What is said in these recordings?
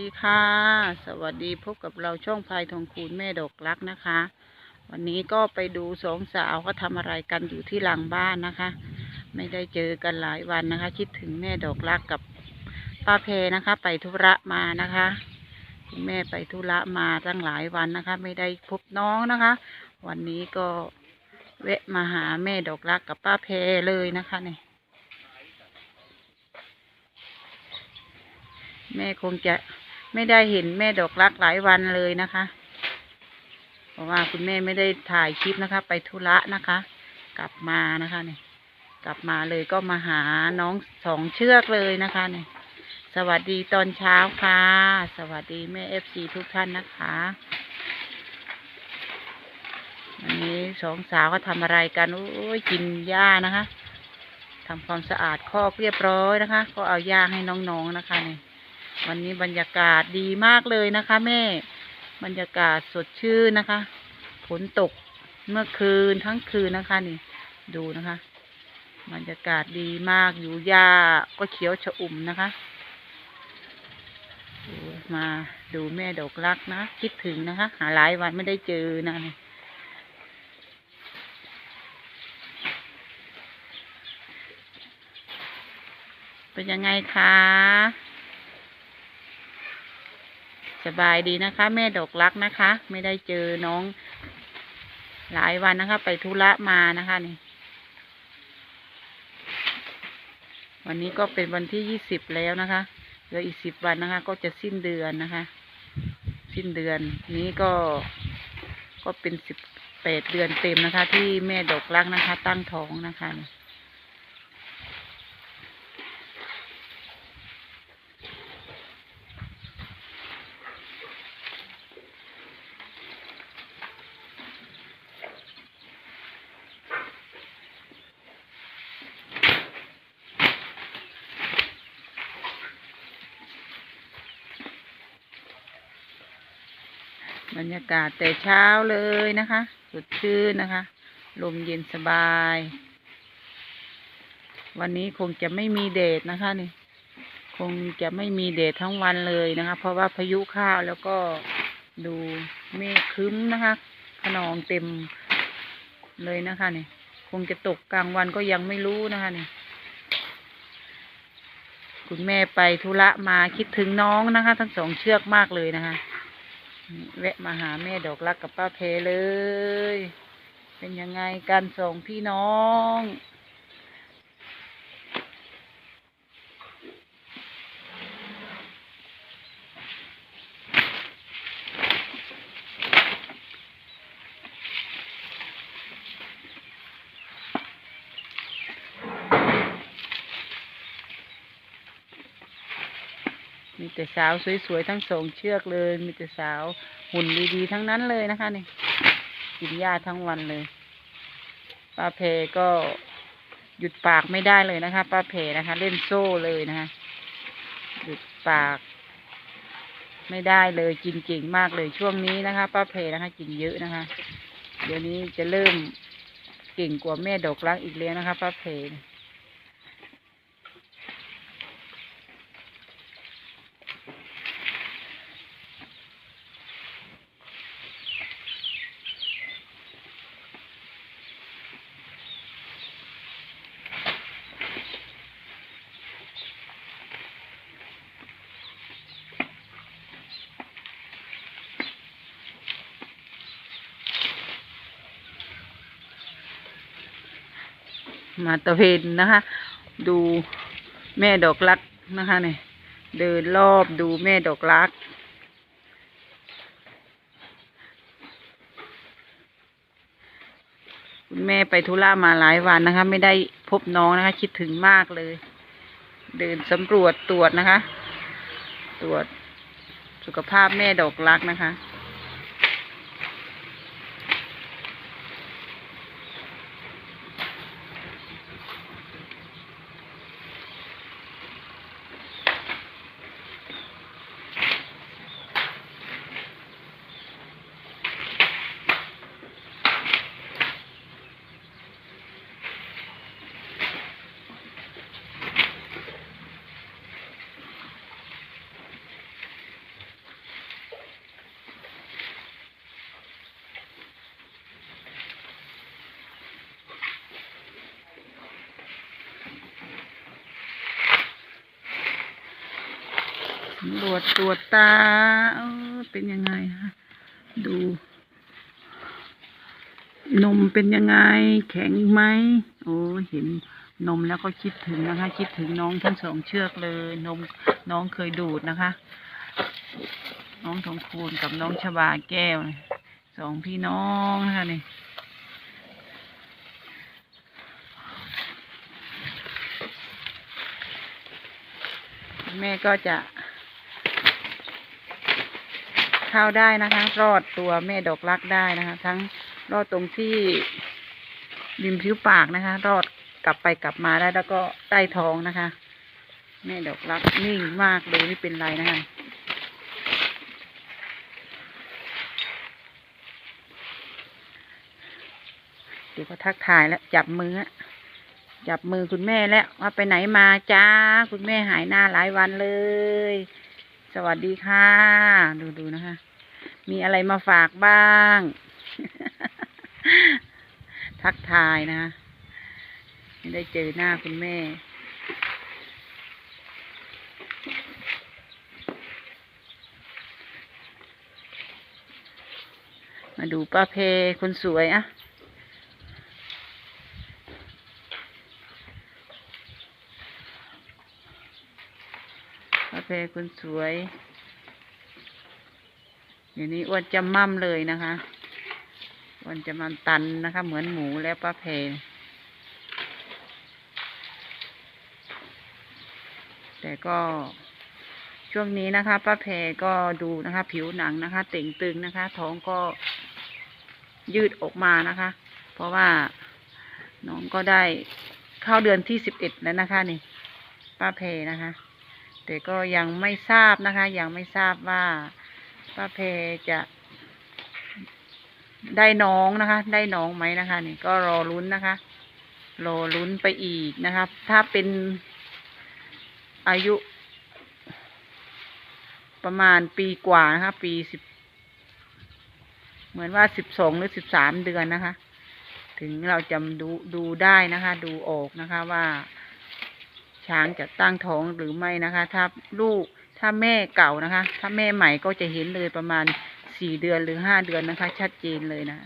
ดีค่ะ สวัสดีพบกับเราช่องพายทองคูณแม่ดอกรักนะคะ วันนี้ก็ไปดูสองสาวเขาทำอะไรกันอยู่ที่หลังบ้านนะคะ ไม่ได้เจอกันหลายวันนะคะ คิดถึงแม่ดอกรักกับป้าเพนะคะ ไปธุระมานะคะคุณแม่ไปธุระมาตั้งหลายวันนะคะ ไม่ได้พบน้องนะคะ วันนี้ก็แวะมาหาแม่ดอกรักกับป้าเพเลยนะคะเนี่ยแม่คงจะ ไม่ได้เห็นแม่ดอกรักหลายวันเลยนะคะ เพราะว่าคุณแม่ไม่ได้ถ่ายคลิปนะคะ ไปธุระนะคะ กลับมานะคะเนี่ยกลับมาเลยก็มาหาน้องสองเชือกเลยนะคะเนี่ยสวัสดีตอนเช้าค่ะ สวัสดีแม่เอฟซีทุกท่านนะคะวันนี้สองสาวก็ทำอะไรกันโอ้ยกินหญ้านะคะทำความสะอาดคอกเรียบร้อยนะคะ ก็เอาหญ้าให้น้องๆนะคะเนี่ย วันนี้บรรยากาศดีมากเลยนะคะแม่ บรรยากาศสดชื่นนะคะ ฝนตกเมื่อคืนทั้งคืนนะคะนี่ ดูนะคะ บรรยากาศดีมากอยู่หญ้าก็เขียวชอุ่มนะคะมาดูแม่ดอกรักนะ คิดถึงนะคะ หาหลายวันไม่ได้เจอนะเป็นยังไงคะ สบายดีนะคะ แม่ดอกรักนะคะ ไม่ได้เจอน้อง หลายวันนะคะ ไปธุระมานะคะนี่ วันนี้ก็เป็นวันที่ยี่สิบแล้วนะคะเหลืออีกสิบวันนะคะ ก็จะสิ้นเดือนนะคะ สิ้นเดือนนี้ก็ก็เป็นสิบแปดเดือนเต็มนะคะ ที่แม่ดอกรักนะคะ ตั้งท้องนะคะ บรรยากาศแต่เช้าเลยนะคะ สดชื่นนะคะ ลมเย็นสบาย วันนี้คงจะไม่มีแดดนะคะนี่ คงจะไม่มีแดดทั้งวันเลยนะคะ เพราะว่าพายุเข้าวแล้วก็ดูเมฆครึ้มนะคะขนองเต็มเลยนะคะนี่คงจะตกกลางวันก็ยังไม่รู้นะคะนี่คุณแม่ไปธุระมาคิดถึงน้องนะคะ ทั้งสองเชือกมากเลยนะคะ แวะมาหาแม่ดอกรักกับป้าเพเลย เป็นยังไงกันสองพี่น้อง แต่สาวสวยๆทั้งสองเชือกเลย มีแต่สาวหุ่นดีๆทั้งนั้นเลยนะคะนี่กินหญ้าทั้งวันเลยป้าเพก็หยุดปากไม่ได้เลยนะคะป้าเพนะคะ เล่นโซ่เลยนะคะหยุดปาก ไม่ได้เลยกินเก่งมากเลยช่วงนี้นะคะป้าเพนะคะ กินเยอะนะคะ เดี๋ยวนี้จะเริ่มเก่งกว่าแม่ดอกรักอีกแล้วนะคะป้าเพ มาตะเวนนะคะ ดูแม่ดอกรักนะคะเนี่ยเดินรอบดูแม่ดอกรัก คุณแม่ไปธุระมาหลายวันนะคะ ไม่ได้พบน้องนะคะ คิดถึงมากเลย เดินสำรวจตรวจนะคะ ตรวจสุขภาพแม่ดอกรักนะคะ ค สำรวจตรวจตาเออเป็นยังไงฮะดู นมเป็นยังไง แข็งไหมโอ้เห็นนมแล้วก็คิดถึงนะคะ คิดถึงน้องทั้งสองเชือกเลย นมน้องเคยดูดนะคะ น้องทองคูณกับน้องชบาแก้วสองพี่น้องนะคะนี่แม่ก็จะ เข้าได้นะคะ รอดตัวแม่ดอกรักได้นะคะ ทั้งรอดตรงที่ริมผิวปากนะคะ รอดกลับไปกลับมาได้แล้วก็ใต้ท้องนะคะ แม่ดอกรักนิ่งมากเลยไม่เป็นไรนะคะเดี๋ยวก็ทักทายแล้วจับมือจับมือคุณแม่แล้วว่าไปไหนมาจ้าคุณแม่หายหน้าหลายวันเลย สวัสดีค่ะ ดูดูนะคะ มีอะไรมาฝากบ้าง ทักทายนะไม่ได้เจอหน้าคุณแม่ มาดูป้าเพคนสวยอะป้าเพคนสวย เดี๋ยวนี้อ้วนจะมั่มเลยนะคะอ้วนจะมันตันนะคะ เหมือนหมูแล้วป้าเพแต่ก็ช่วงนี้นะคะป้าเพก็ดูนะคะ ผิวหนังนะคะ เต่งตึงนะคะ ท้องก็ยืดออกมานะคะ เพราะว่าน้องก็ได้เข้าเดือนที่สิบเอ็ดแล้วนะคะนี่ ป้าเพนะคะ แต่ก็ยังไม่ทราบนะคะ ยังไม่ทราบว่า ป้าเพจะได้น้องนะคะ ได้น้องไหมนะคะนี่ก็รอลุ้นนะคะ รอลุ้นไปอีกนะครับถ้าเป็นอายุ ประมาณปีกว่านะคะ ปีสิบเหมือนว่าสิบสองหรือสิบสามเดือนนะคะ ถึงเราจะดูดูได้นะคะ ดูออกนะคะว่า ช้างจะตั้งท้องหรือไม่นะคะ ถ้าลูก ถ้าแม่เก่านะคะ ถ้าแม่ใหม่ก็จะเห็นเลยประมาณสี่เดือนหรือห้าเดือนนะคะ ชัดเจนเลยนะ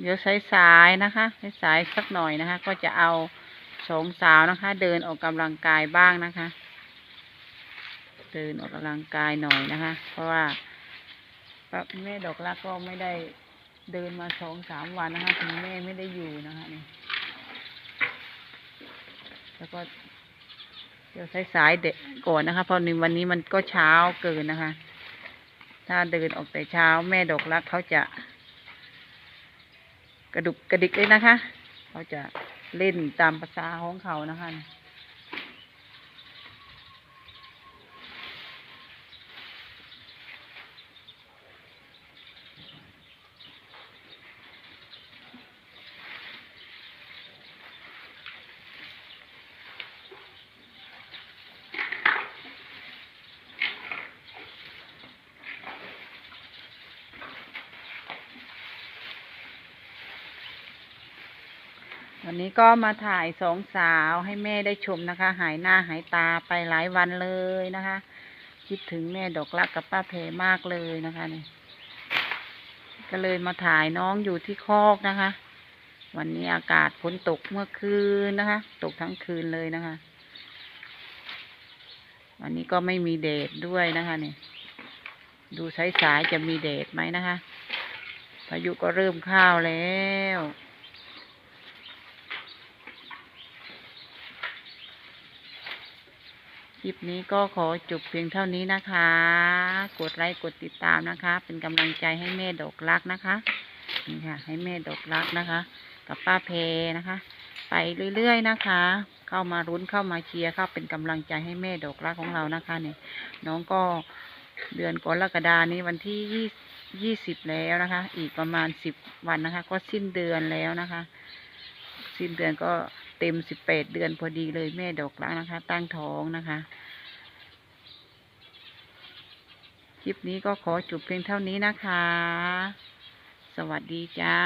เดี๋ยวสายๆนะคะสายๆสักหน่อยนะคะ ก็จะเอาสองสาวนะคะ เดินออกกำลังกายบ้างนะคะ เดินออกกำลังกายหน่อยนะคะ เพราะว่าแม่ดอกรักก็ไม่ได้เดินมาสองสามวันนะคะถึงแม่ไม่ได้อยู่นะคะนี่แล้วก็เดี๋ยวสายๆเด็กก่อนนะคะ เพราะในวันนี้มันก็เช้าเกินนะคะ ถ้าเดินออกแต่เช้าแม่ดอกรักเขาจะ กระดุกกระดิกเลยนะคะ เขาจะเล่นตามภาษาของเขานะคะ วันนี้ก็มาถ่ายสองสาวให้แม่ได้ชมนะคะ หายหน้าหายตาไปหลายวันเลยนะคะ คิดถึงแม่ดอกรักกับป้าเพมากเลยนะคะนี่ก็เลยมาถ่ายน้องอยู่ที่คอกนะคะ วันนี้อากาศฝนตกเมื่อคืนนะคะ ตกทั้งคืนเลยนะคะ วันนี้ก็ไม่มีแดดด้วยนะคะนี่ดูสายๆจะมีแดดไหมนะคะพายุก็เริ่มเข้าวแล้ว คลิปนี้ก็ขอจบเพียงเท่านี้นะคะ กดไลค์กดติดตามนะคะ เป็นกำลังใจให้แม่ดอกรักนะคะ นี่ค่ะ ให้แม่ดอกรักนะคะ กับป้าเพนะคะ ไปเรื่อยๆนะคะ เข้ามารุ้นเข้ามาเชียร์เข้าเป็นกำลังใจให้แม่ดอกรักของเรานะคะเนี่ยน้องก็เดือนกรกฎานี้วันที่ยี่ยี่สิบแล้วนะคะ อีกประมาณสิบวันนะคะ ก็สิ้นเดือนแล้วนะคะ สิ้นเดือนก็ เต็มสิบแปดเดือนพอดีเลยแม่ดอกรักนะคะ ตั้งท้องนะคะคลิปนี้ก็ขอจบเพียงเท่านี้นะคะ สวัสดีจ้า